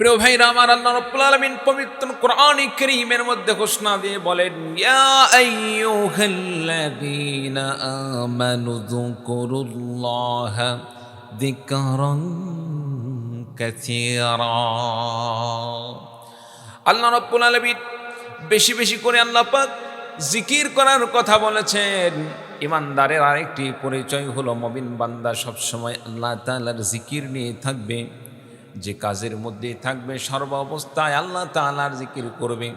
প্রিয় ভাইরা আমার আল্লাহ রাব্বুল আলামিন পবিত্র কোরআন কারীমের মধ্যে ঘোষণা দিয়ে বলেন, ইয়া আইয়ুহাল্লাযীনা আমানু যকুরুল্লাহা যিকরান কাসীরা। আল্লাহ রাব্বুল আলামিন বেশি বেশি করে আল্লাহ পাক জিকির করার কথা বলেছেন। ইমানদারের আরেকটি পরিচয় হলো মবিন বান্দা সবসময় আল্লাহ তাআলার জিকির নিয়ে থাকবে। যে কাজের মধ্যে থাকবে সর্বাবস্থায় আল্লাহ তালার জিকির করবে।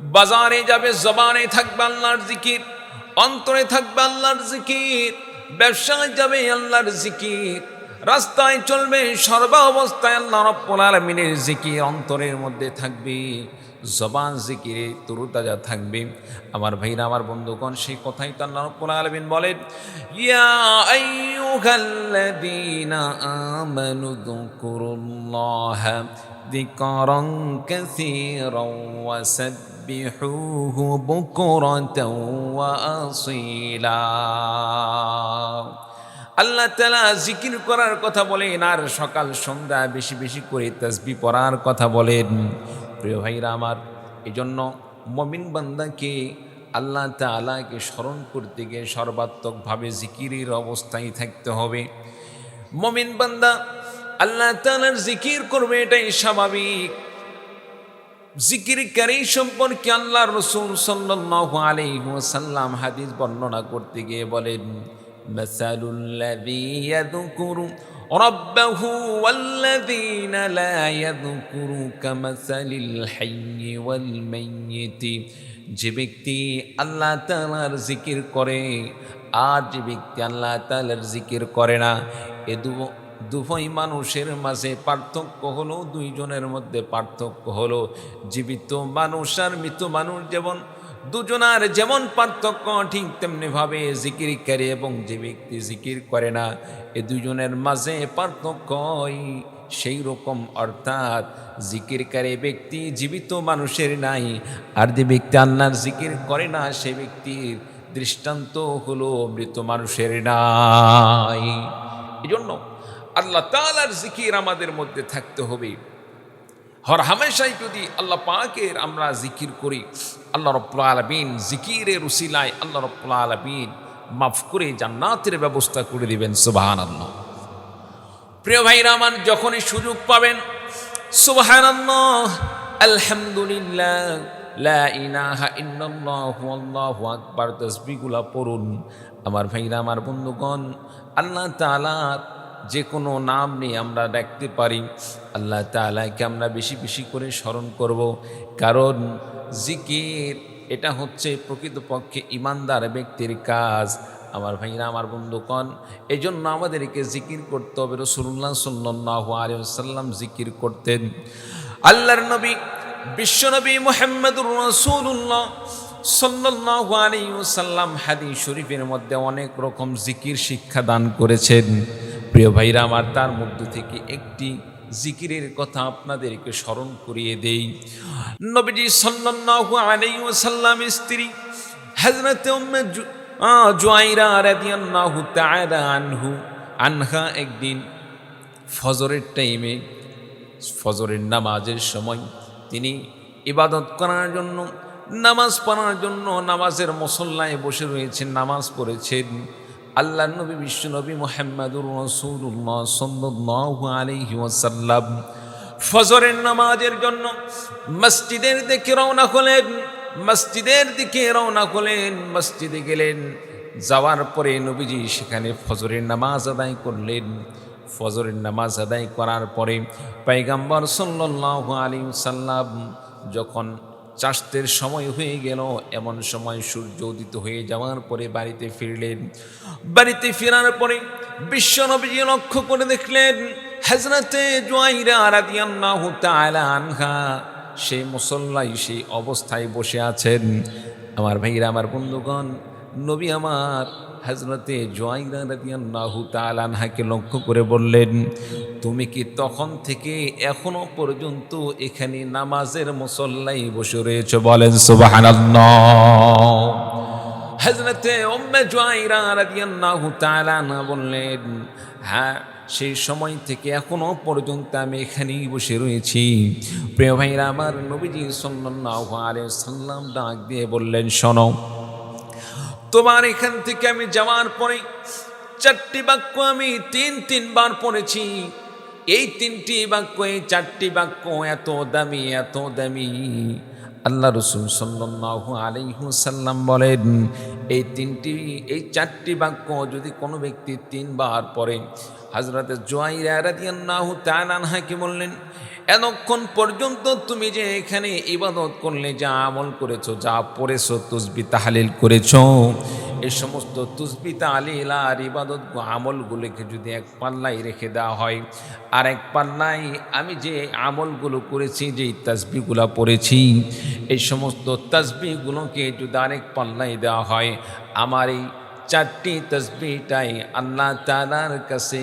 বাজারে যাবে, জবানে থাকবে আল্লাহর জিকির, অন্তরে থাকবে আল্লাহর জিকির, ব্যবসায় যাবে আল্লাহর জিকির, রাস্তায় চলবে সর্বাবস্থায় আল্লাহ রব্বুল আলমিনের জিকির অন্তরের মধ্যে থাকবে। জবান জিকিরে তরুতাজা থাকবে। আমার ভাইরা, আমার বন্ধুগণ, সেই কথাই তার রব্বুল আলামিন বলেন আল্লাহ তালা জিকির করার কথা বলেন আর সকাল সন্ধ্যা বেশি বেশি করে তসবি পড়ার কথা বলেন। প্রিয় ভাইরা আমার এই জন্য মমিন বান্দাকে আল্লাহ তালাকে স্মরণ করতে গিয়ে সর্বাত্মকভাবে জিকিরের অবস্থায় থাকতে হবে। মমিন বান্দা, আল্লাহ তালার জিকির করবে, এটাই স্বাভাবিক। জিকিরকারী সম্পর্কে আল্লাহ রসুল সাল্লাল্লাহু আলাইহি ওয়াসাল্লাম হাদিস বর্ণনা করতে গিয়ে বলেন মাসালুল্লাযী ওয়াল্লাযীনা লা ইয়াযকুরু কামাসালিল হাইয়্যি ওয়াল মাইয়্যিতি যে ব্যক্তি আল্লাহ তাআলার জিকির করে, আর যে ব্যক্তি আল্লাহ তাআলার জিকির করে না, এ দু, দুভয় মানুষের মাঝে পার্থক্য হলো, দুইজনের মধ্যে পার্থক্য হলো। জীবিত মানুষ আর মৃত মানুষ যেমন দুজনার যেমন পার্থক্য, ঠিক তেমনিভাবে জিকিরকারী এবং যে ব্যক্তি জিকির করে না, এ দুজনের মাঝে পার্থক্যই সেই রকম অর্থাৎ জিকিরকারী ব্যক্তি জীবিত মানুষের নাই, আর যে ব্যক্তি আল্লাহর জিকির করে না, সে ব্যক্তির দৃষ্টান্ত হলো মৃত মানুষের নাই। এই জন্য আল্লাহ তালার জিকির আমাদের মধ্যে থাকতে হবে। হর হামেশাই যদি আল্লাহ পাকের আমরা জিকির করি, আল্লাহ রব্বুল আলমিন জিকিরের উসিলায় আল্লাহ রব্বুল আলমিন মাফ করে জান্নাতের ব্যবস্থা করে দিবেন সুবাহান আল্লাহ প্রিয় ভাইরা আমার, যখনই সুযোগ পাবেন সুবাহান আল্লাহ আলহামদুলিল্লাহ পড়ুন। আমার ভাইরা, আমার বন্ধুগণ, আল্লাহ তাআলার যে কোনো নাম নিয়ে আমরা ডাকতে পারি। আল্লাহ তালাকে আমরা বেশি বেশি করে স্মরণ করব। কারণ জিকির, এটা হচ্ছে প্রকৃতপক্ষে ইমানদার ব্যক্তির কাজ। আমার ভাইরা, আমার বন্ধুগণ এই জন্য আমাদেরকে জিকির করতে হবে। রসুল্লাহ সাল্লাহ আলিয়াল্লাম জিকির করতেন। আল্লাহর নবী বিশ্বনবী মোহাম্মদুর রসুল্লাহ সাল্লাহ আলিউসাল্লাম হাদিস শরীফের মধ্যে অনেক রকম জিকির শিক্ষা দান করেছেন। প্রিয় ভাইরা আমার, তার মধ্য থেকে একটি জিকিরের কথা আপনাদেরকে স্মরণ করিয়ে দেই। নবীজি সাল্লাল্লাহু আলাইহি ওয়াসাল্লামের স্ত্রী হযরত উম্মে জুয়াইরা রাদিয়াল্লাহু তাআলা আনহু, আনহা একদিন ফজরের টাইমে ফজরের নামাজের সময় তিনি ইবাদত করার জন্য, নামাজ পড়ার জন্য নামাজের মসল্লায় বসে রয়েছেন, নামাজ পড়েছেন। আল্লাহ নবী, বিশ্ব নবী মোহাম্মদুর রসুল্লাহ সাল্লাল্লাহু আলাইহি ওয়াসাল্লাম ফজরের নামাজের জন্য মসজিদের দিকে রওনা হলেন, মসজিদের দিকে রওনা হলেন, মসজিদে গেলেন। যাওয়ার পরে নবীজি সেখানে ফজরের নামাজ আদায় করলেন। ফজরের নামাজ আদায় করার পরে পাইগাম্বর সাল্লাল্লাহু আলাইহি সাল্লাম যখন চাষতের সময় হয়ে গেল। এমন সময় সূর্য উদিত হয়ে যাওয়ার পরে বাড়িতে ফিরলেন। বাড়িতে ফেরার পরে বিশ্বনবীজি লক্ষ্য করে দেখলেন হাজরাতে রাদিয়াল্লাহু তাআলা আনহা সেই মুসল্লাই সেই অবস্থায় বসে আছেন। আমার ভাইরা, আমার বন্ধুগণ, নবী আমার হজরতে জোয়াইরা রাদিয়াল্লাহু তাআলা আনহাকে লক্ষ্য করে বললেন, তুমি কি তখন থেকে এখনও পর্যন্ত এখানে নামাজের মুসল্লাই বসে রয়েছে? বলেন, সুবহানাল্লাহ। হজরতে উম্মে জোয়াইরা রাদিয়াল্লাহু তাআলা আনহা বললেন হ্যাঁ সেই সময় থেকে এখনও পর্যন্ত আমি এখানেই বসে রয়েছি। প্রিয় ভাইরা, আমার নবীজি সাল্লাল্লাহু আলাইহি সাল্লাম ডাক দিয়ে বললেন, শোনো তোমার এখান থেকে আমি যাওয়ার পরে চারটি বাক্য আমি তিন তিনবার পড়েছি। এই তিনটি বাক্য এই চারটি বাক্য এত দামি এত দামি। আল্লাহ রসুল সাল্লাহ আলাইহুসাল্লাম বলেন, এই তিনটি, এই চারটি বাক্য যদি কোনো ব্যক্তি তিনবার পড়ে হাজরতে জোয়াইরা রাদিয়াল্লাহু তাআলা আনহাকে বললেন এতক্ষণ পর্যন্ত তুমি যে এখানে ইবাদত করলে, যা আমল করেছ, যা পড়েছো, তুসবি তাহালিল করেছ এই সমস্ত তুসবি তালিল আর ইবাদত আমলগুলোকে যদি এক পাল্লায় রেখে দেওয়া হয়, আর এক পাল্লায় আমি যে আমলগুলো করেছি, যে তাসবিগুলো পড়েছি, এই সমস্ত তাসবিগুলোকে যদি আরেক পাল্লায় দেওয়া হয়, আমার এই চারটি তসবিটাই আল্লাহ তালার কাছে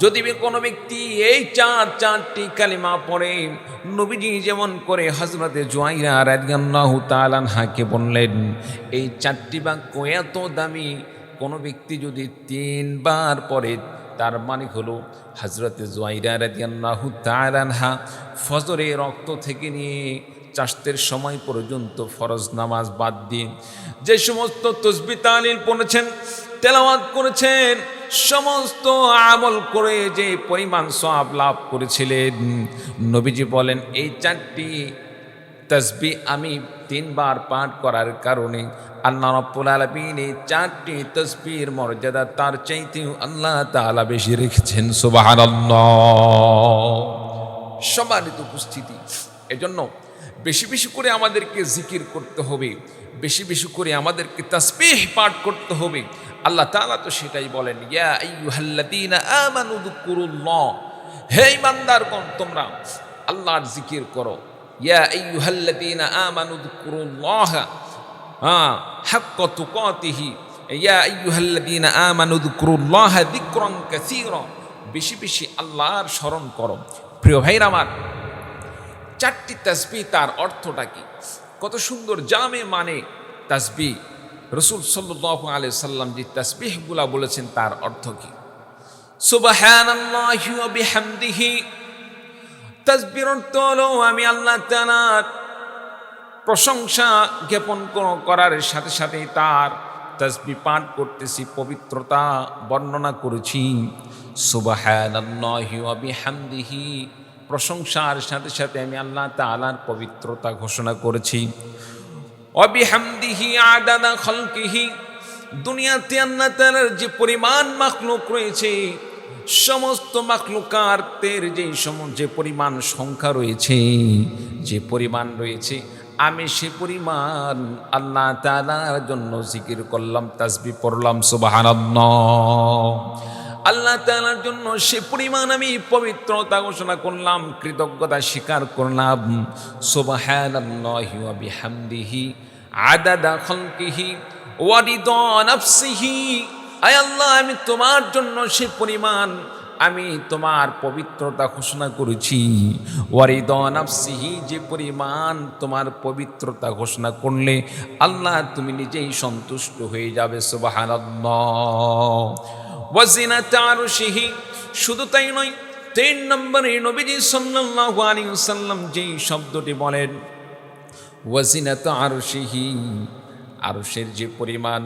যদি কোনো ব্যক্তি এই চার চারটি কালিমা পড়ে, নবীজি যেমন করে হজরতে জোয়াইরা রাদিয়াল্লাহু তাআলা হাকে বললেন, এই চারটি বাক্য এত দামি, কোনো ব্যক্তি যদি তিনবার পড়ে, তার মানে হলো হজরতে জোয়াইরা রাদিয়াল্লাহু তাআলা ফজরে রক্ত থেকে নিয়ে চাষতের সময় পর্যন্ত ফরজ নামাজ বাদ দিয়ে যে সমস্ত তসবি তালিল পড়েছেন, তেলাওয়াত করেছেন সমস্ত আমল করে যে পরিমাণ সব লাভ করেছিলেন। নবীজি বলেন, এই চারটি তসবি আমি তিনবার পাঠ করার কারণে আল্লাহ রব্বুল আলমিন এই চারটি তসবির মর্যাদা তার চাইতেও আল্লাহ তাআলা বেশি রেখেছেন। সুবাহান সম্মানিত উপস্থিতি, এজন্য বেশি বেশি করে আমাদেরকে জিকির করতে হবে, বেশি বেশি করে আমাদেরকে তাসবিহ পাঠ করতে হবে। আল্লাহ তাআলা তো সেটাই বলেন হে ইমানদারগণ তোমরা আল্লাহর জিকির করো। ইয়া হ্যাঁ ইয়া কাসীরা বেশি বেশি আল্লাহর স্মরণ করো। প্রিয় ভাইরা আমার, চারটি তাসবি তার অর্থটা কি? কত সুন্দর জামে মানে তাসবি। রসুল সাল্লাহ আলি সাল্লাম যে তাসবিহগুলা বলেছেন, তার অর্থ কি? আমি আল্লাহ প্রশংসা জ্ঞাপন করার সাথে সাথে তার তাসবি পাঠ করতেছি, পবিত্রতা বর্ণনা করেছি। বিহামদিহি। প্রশংসার সাথে সাথে আমি আল্লাহ তালার পবিত্রতা ঘোষণা করেছি। অবিহামদিহি আদাদা খলকিহি। দুনিয়াতে আল্লাহ তালার যে পরিমাণ মাখলুক রয়েছে, সমস্ত মাখলুকার্তের যে সম যে পরিমাণ সংখ্যা রয়েছে, যে পরিমাণ রয়েছে, আমি সে পরিমাণ আল্লাহ তালার জন্য জিকির করলাম তাসবি পড়লাম সুবাহান্লাহ আল্লাহ তালার জন্য সে পরিমাণ আমি পবিত্রতা ঘোষণা করলাম, কৃতজ্ঞতা স্বীকার করলাম। বিহামদিহি, আদাদা আয় আল্লাহ, আমি তোমার জন্য সে পরিমাণ আমি তোমার পবিত্রতা ঘোষণা করেছি। ওয়ারিদ নাফসিহি, যে পরিমাণ তোমার পবিত্রতা ঘোষণা করলে আল্লাহ তুমি নিজেই সন্তুষ্ট হয়ে যাবে, সুবহানাল্লাহ। ওয়াজিনাত আরশিহি। শুধু তাই নয়, তিন নম্বরে নবীজি সাল্লাল্লাহু আলাইহি ওয়াসাল্লাম যেই শব্দটি বলেন, ওয়াজিনাত আরশিহি, আরশের যে পরিমাণ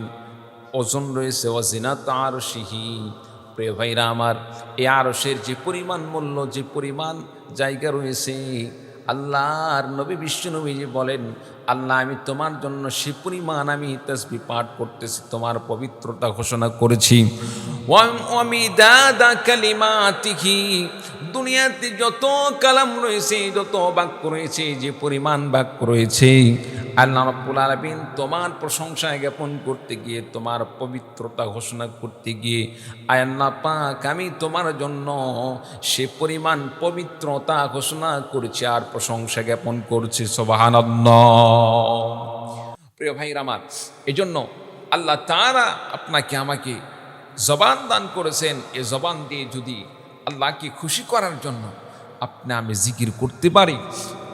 ওজন রয়েছে, ওয়াজিনাত আরশিহি। প্রিয় ভাইরা আমার, এই আরশের যে পরিমাণ মূল্য, যে পরিমাণ জায়গা রয়েছে আল্লাহর নবী, বিশ্ব যে বলেন, আল্লাহ, আমি তোমার জন্য সে পরিমাণ আমি তসবি পাঠ করতেছি, তোমার পবিত্রতা ঘোষণা করেছি। দুনিয়াতে যত কালাম রয়েছে, যত বাক্য রয়েছে, যে পরিমাণ বাক্য রয়েছে আল্লাহ রাব্বুল আলামিন তোমার প্রশংসা জ্ঞাপন করতে গিয়ে, তোমার পবিত্রতা ঘোষণা করতে গিয়ে আয়াল্লাহ পাক আমি তোমার জন্য সে পরিমাণ পবিত্রতা ঘোষণা করছি আর প্রশংসা জ্ঞাপন করছি। সোবাহানন্দ প্রিয় ভাই আমার এই জন্য আল্লাহ তারা আপনাকে, আমাকে জবান দান করেছেন। এ জবান দিয়ে যদি আল্লাহকে খুশি করার জন্য আপনি আমি জিকির করতে পারি,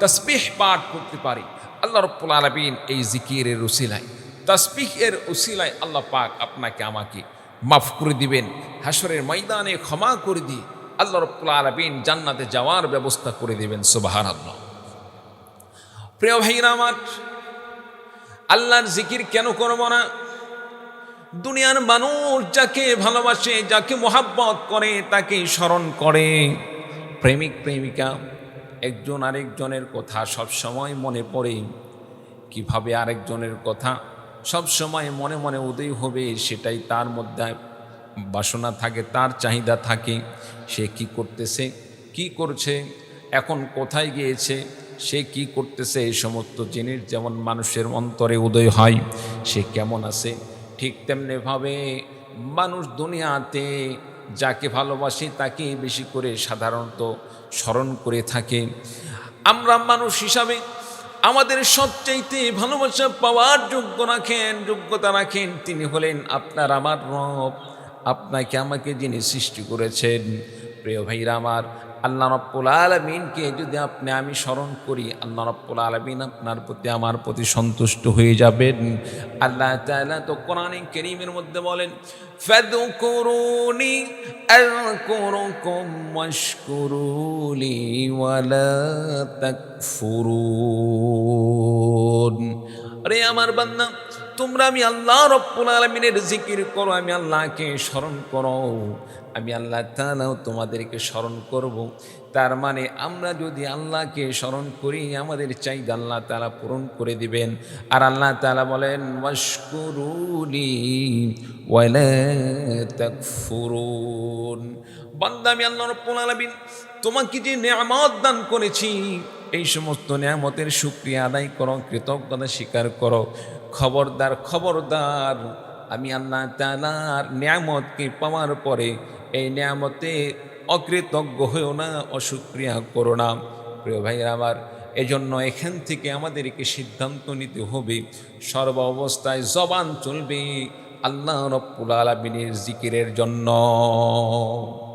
তসবিহ পাঠ করতে পারি আল্লাহ রব্বুল আলমিন এই জিকিরের উসিলায় তসবিহ এর উসিলায় আল্লাহ পাক আপনাকে আমাকে মাফ করে দিবেন হাসরের ময়দানে ক্ষমা করে দিয়ে আল্লাহ রব্বুল আলমিন জান্নাতে যাওয়ার ব্যবস্থা করে দিবেন সুবাহান আল্লাহ প্রিয় ভাইরা আমার, আল্লাহর জিকির কেন করব না? দুনিয়ার মানুষ যাকে ভালোবাসে, যাকে মোহাব্বত করে তাকে স্মরণ করে। প্রেমিক, প্রেমিকা একজন আরেকজনের কথা সব সময় মনে পড়ে। কীভাবে আরেকজনের কথা সব সময় মনে মনে উদয় হবে সেটাই তার মধ্যে বাসনা থাকে, তার চাহিদা থাকে। সে কি করতেছে, কি করছে, এখন কোথায় গিয়েছে, সে কি করতেছে, এই সমস্ত জিনিস যেমন মানুষের অন্তরে উদয় হয়, সে কেমন আছে, ঠিক তেমনিভাবে মানুষ দুনিয়াতে যাকে ভালোবাসে তাকে বেশি করে সাধারণত স্মরণ করে থাকে। আমরা মানুষ হিসাবে আমাদের সবচাইতে ভালোবাসা পাওয়ার যোগ্য রাখেন, যোগ্যতা রাখেন, তিনি হলেন আপনার আমার রব। আপনাকে আমাকে যিনি সৃষ্টি করেছেন, প্রিয় ভাইরা আমার আল্লাহ রব্বুল আলমিনকে যদি আপনি, আমি স্মরণ করি, আল্লাহ রব্বুল আলমিন আপনার প্রতি আমার প্রতি সন্তুষ্ট হয়ে যাবেন। আল্লাহ তো কোরআনে কেরিমের মধ্যে বলেন আরে আমার বান্দা তোমরা আমি আল্লাহ রব্বুল আলমিনের জিকির করো, আমি আল্লাহকে স্মরণ করো। আমি আল্লাহ তালাও তোমাদেরকে স্মরণ করব। তার মানে আমরা যদি আল্লাহকে স্মরণ করি, আমাদের চাইদা আল্লাহ তালা পূরণ করে দিবেন। আর আল্লাহ তালা বলেন ওয়াশকুরুলি ফুরুন বান্দা আল্লাহ রব্বুল আলামিন তোমাকে যে নিয়ামত দান করেছি এই সমস্ত নিয়ামতের শুক্রিয়া আদায় করো, কৃতজ্ঞতা স্বীকার করো। খবরদার খবরদার, আমি আল্লাহ তালার নিয়ামতকে পাওয়ার পরে এই নিয়ামতে অকৃতজ্ঞ হয়েও না অসুক্রিয়া করো না। প্রিয় ভাইয়ের আমার, এজন্য এখান থেকে আমাদেরকে সিদ্ধান্ত নিতে হবে। সর্ব অবস্থায় জবান চলবে আল্লাহ রব্বুল আলমিনের জিকিরের জন্য।